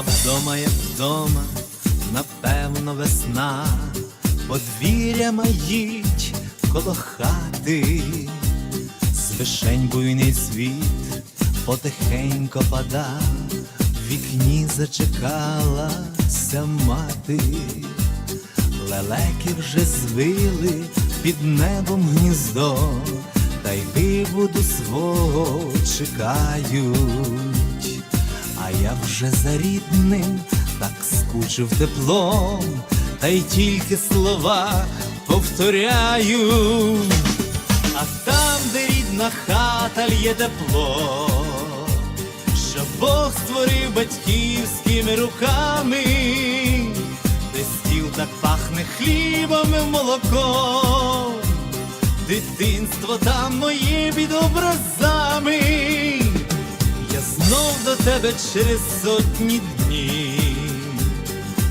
А вдома, як вдома, напевно, весна, подвір'я маїть коло хати, з вишень буйний світ потихенько пада, в вікні зачекалася мати, лелеки вже звили під небом гніздо, та й виводу свого чекають. А я вже за рідним так скучив теплом, та й тільки слова повторяю. А там, де рідна хата лє тепло, що Бог створив батьківськими руками, де стіл так пахне хлібом і молоком, дитинство там моє під образами. Знов до тебе через сотні днів,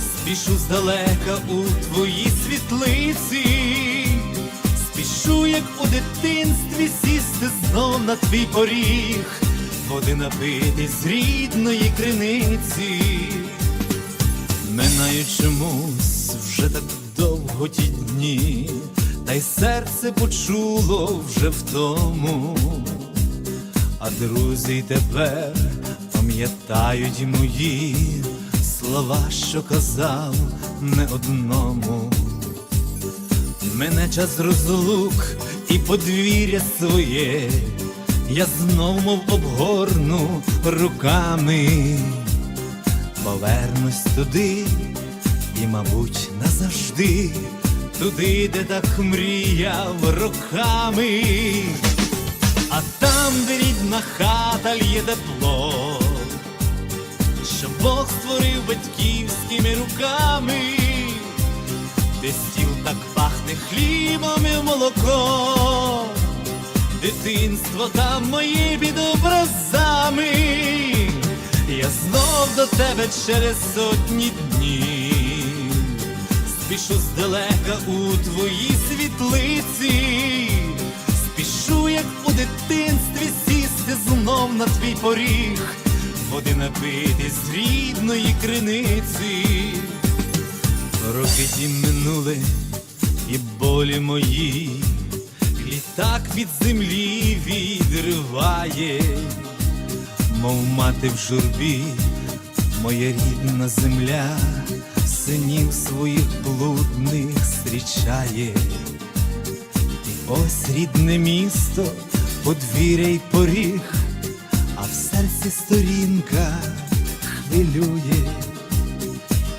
спішу здалека у твої світлиці, спішу, як у дитинстві, сісти знов на твій поріг, води напити з рідної криниці. Минаю чомусь вже так довго ті дні, та й серце почуло вже в тому. А друзі й тепер пам'ятають мої слова, що казав не одному. Мене час розлук і подвір'я своє, я знов мов обгорну руками, повернусь туди і, мабуть, назавжди, туди, де так мріяв роками. Хата лє тепло, що Бог створив батьківськими руками, де стіл так пахне хлібом і молоком, дитинство там моє під образами, я знов до тебе через сотні днів, спішу здалека у твої світлиці. Напити з рідної криниці. Роки ті минули і болі мої, літак від землі відриває, мов мати в журбі, моя рідна земля, синів своїх блудних зустрічає. І ось рідне місто, подвір'я й поріг, серці сторінка хвилює,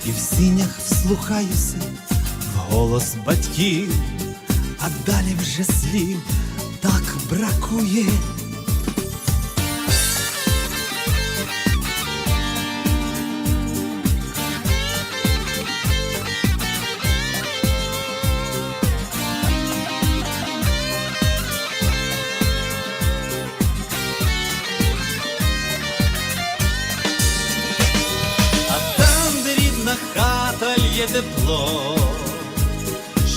і в сінях вслухаюся в голос батьків, а далі вже слів так бракує. Лє тепло,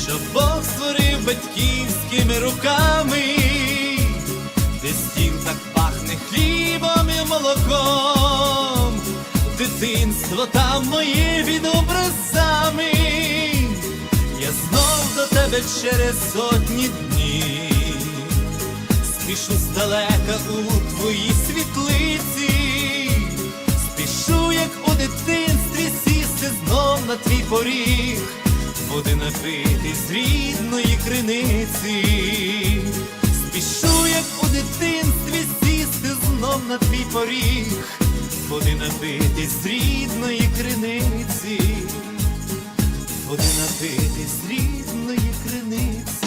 що Бог створив батьківськими руками, де стіл так пахне хлібом і молоком, дитинство там моє під образами, я знов до тебе через сотні днів, спішу здалека у твої світлиці. Спішу, як у дитинстві, на твій поріг, води напити з рідної криниці, спішу, як у дитинстві сісти знов на твій поріг, води напити з рідної криниці, води напити з рідної криниці.